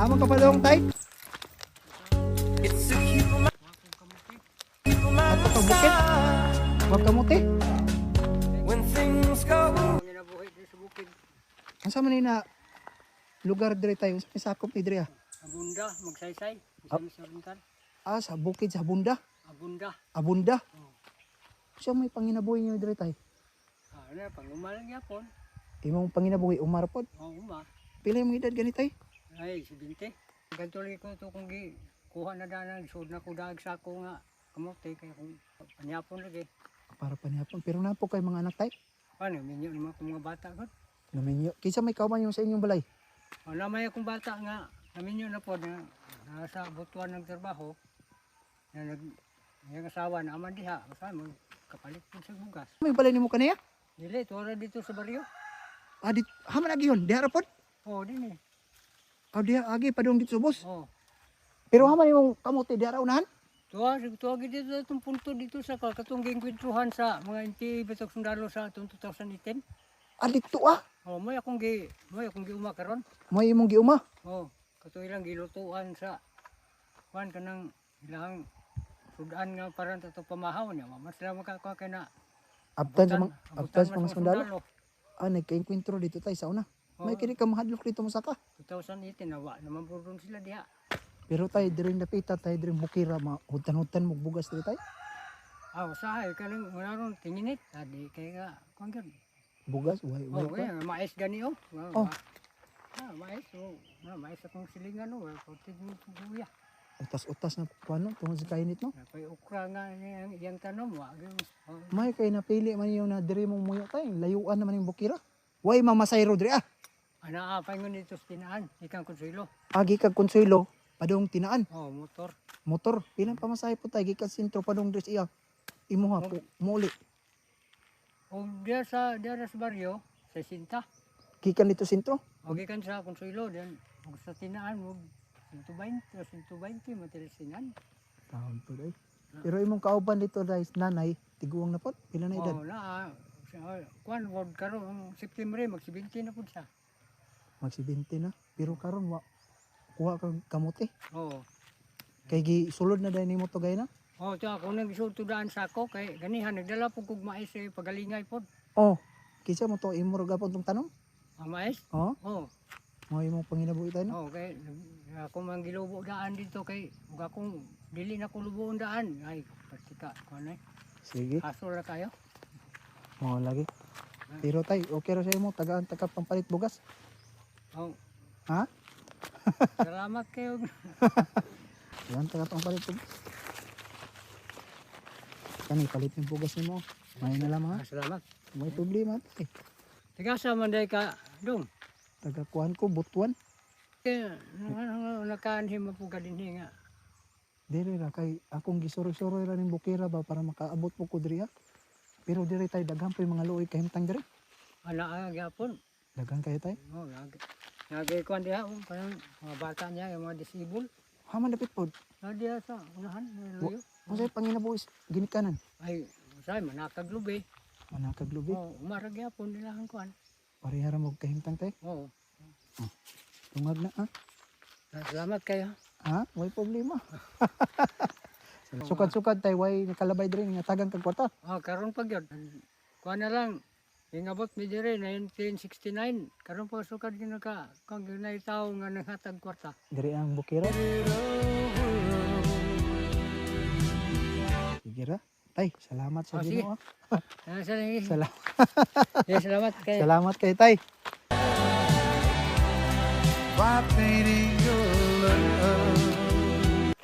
Amo ka pa dong tay? At pabukit. Wag kamuti. Ginabuhay din sa bukid. Asa man ni na lugar dire tayo sa sakop ni dire ah? Abunda, magsaysay. Isa sa rintan. Ah, sa bukid sa Bunda. Abunda. Abunda. Oh. Siya may panginabuhi niyo dire tay. Ah, ano, pang umalang yapon. Imong panginabuhi umar pod. Oh, uma. Pila yung edad gani tay? Ay, si Binte. Ganito lagi ko ito kung gi, kuha na dana, sud na ko daag sa ako nga. Kamote, kaya kung panyapon lagi. Para panihapon. Pero na po kay mga anak tay. Paano, minyo naman kung mga bata ko. Naminyo. Kinsa may kauman yung sa inyong balay? O, namay akong bata nga, naminyo na po na nasa butuan ng trabaho. Na nag, yung asawa na aman diha. Basta mo, kapalit po sa bugas. May balay nimo kaniya? Dili, tura dito sa baryo. Ah, di, haman lagi yun. Diha ra pod. Oh, din eh. Diha agi pa dong dito bus. Oh. Pero haman yung kamote diha ra unahan. Tuwa, tuwa gid dito itong punto dito sa katunggang kwentruhan sa mga inti betok sundalo sa atong 2018. Ah, dito ah. Oh, may akong gi, may akong gi umakaron. May imong giuma. Oh, kato ilang gilutuan sa kuan kanang ilang sudan nga parang tato pamahaw niya. Mas sila makakuha kay na Abtan sa mga abtan sa mga sundalo. Ah, nagka-enkwentro dito tayo sa una. May kini ka mahadlok dito mo saka. 2018 nawa naman doon sila diha. Pero tayo dirin napita tayo dirin bukira mga hutan-hutan mo bugas dito tayo. Ah, usahay kanang wala ron tinginit. Adi kay nga kuan gid. Bugas, way, way Oh, kaya mais gani oh. Oh. Ah, mais oh. Na mais akong silingan oh. Kunti mo kuya. Utas-utas na kuano tungod sa kainit no. Kay ukra nga yang yang tanom wa. Oh. May kay napili man yung na diri mong muyo tayo. Layuan naman yung bukira. Way mamasayro diri ah. Ana apay ngon dito sa tinaan. Ikang konsuelo. Agi kag konsuelo padong tinaan. Oh, motor. Motor, pilang pamasahe po tayo gikan sentro padong diri sa iya. Imuha po muli. O diya sa diya sa baryo sa Sinta. Gikan dito sentro. O gikan sa konsuelo diyan. Og sa tinaan mo 120 o 120 matilisinan. Taon to day. Pero imong kauban dito guys, nanay, tiguang na po. Pila na edad? Oh, na sa- kuan word karon September mag 70 na pud siya. Mag 70 na. Pero karon wa kuha kag kamote. Oh. Kay gi sulod na dahil nimo to gay na. Oh, tiya ako nang gisudtudaan sa ako kay ganihan nagdala po kog mais sa pagalingay pod. Oh, kinsa mo to imo gapon tong tanom? Ang mais? Oh, Oh, mo imong panginabuhi tayo no. oh kay ako man gilubo daan dito kay ug akong dili na ko lubuon daan. Ay, patika kuan ay. Sige, Aso ra kayo. mo lagi. Pero tay, okay ra sa imo tagaan taga pampalit bugas. Oh, Ha? salamat kayo. Yan taga pampalit bugas. Kani palit yung bugas nimo. May na lang ha. Ah, salamat. May problema tay. Tiga sa man day ka dong. Taga kuhan ko butuan. Kaya nakaanhim mo po kadinhi nga. Dili ra kay akong gisuro-suro ra ning bukira ba para makaabot po ko diri. Pero diri tay daghan pa yung mga luoy kahimtang diri. Ana ang gyapon. Daghan kayo tay. Oh, nag nagay kuan diha oh, parang mga bata niya yung mga disabled. Haman dapit pod. Na diha sa unahan, may luyo. Unsay panginabuhis ginikanan? Ay, say manakaglubi. Manakag lubi. Oh, umarag gyapon nila ang kuan. Parehara mo kahimtang tay. Oh, Tungag na ha. salamat kayo. Ha? Way problema. Sukad-sukad tay way nakalabay diri nga tagang kag kwarta. Oh, karon pag yun. Kuan na lang. Ingabot mi dire 1969. Karon pa sukad gyud ka kung ginay tawo nga nanghatag kwarta. Diri ang bukira. Sige ra. Tay, salamat sa Oh. Ginoo. Ah, salamat. Salamat. Yeah, salamat kayo. Salamat kay tay. Why paint it